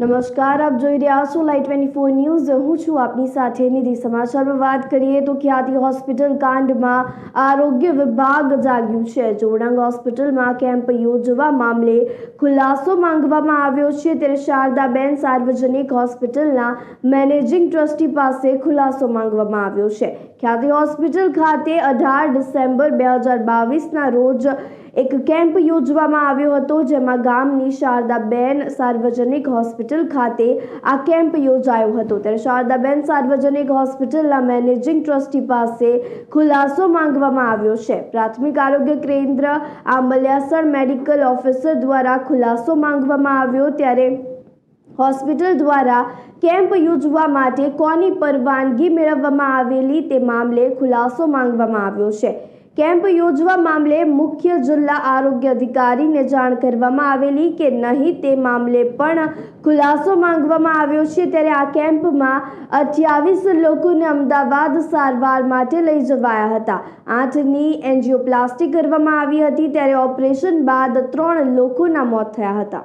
નમસ્કાર, આપ જોઈ રહ્યા છો લાઈટ ટ્વેન્ટી ફોર ન્યૂઝ હું છું આપની સાથે નિધિ. સમાચારમાં વાત કરીએ તો ખ્યાતિ હોસ્પિટલ કાંડમાં આરોગ્ય વિભાગ જાગ્યું છે. જોડાંગ હોસ્પિટલમાં કેમ્પ યોજવા મામલે ખુલાસો માંગવામાં આવ્યો છે. ત્યારે શારદાબેન સાર્વજનિક હોસ્પિટલના મેનેજિંગ ટ્રસ્ટી પાસે ખુલાસો માંગવામાં આવ્યો છે. ખ્યાતિ હોસ્પિટલ ખાતે અઢાર ડિસેમ્બર બે હજાર બાવીસના રોજ એક કેમ્પ યોજવામાં આવ્યો હતો જેમાં ગામની શારદાબેન સાર્વજનિક હોસ્પિટલ ખાતે આ કેમ્પ યોજાયો હતો. ત્યારે શારદાબેન સાર્વજનિક હોસ્પિટલના મેનેજિંગ ટ્રસ્ટી પાસે ખુલાસો માંગવામાં આવ્યો છે. પ્રાથમિક આરોગ્ય કેન્દ્ર આંબલિયાસણ મેડિકલ ઓફિસર દ્વારા ખુલાસો માંગવામાં આવ્યો ત્યારે હોસ્પિટલ દ્વારા કેમ્પ યોજવા માટે કોની પરવાનગી મેળવવામાં આવેલી તે મામલે ખુલાસો માંગવામાં આવ્યો છે. કેમ્પ યોજવા મામલે મુખ્ય જિલ્લા આરોગ્ય અધિકારીને જાણ કરવામાં આવેલી કે નહીં તે મામલે પણ ખુલાસો માંગવામાં આવ્યો છે. ત્યારે આ કેમ્પમાં અઠ્યાવીસ લોકોને અમદાવાદ સારવાર માટે લઈ જવાયા હતા. આઠની એન્જિયોપ્લાસ્ટી કરવામાં આવી હતી. ત્યારે ઓપરેશન બાદ ત્રણ લોકોના મોત થયા હતા.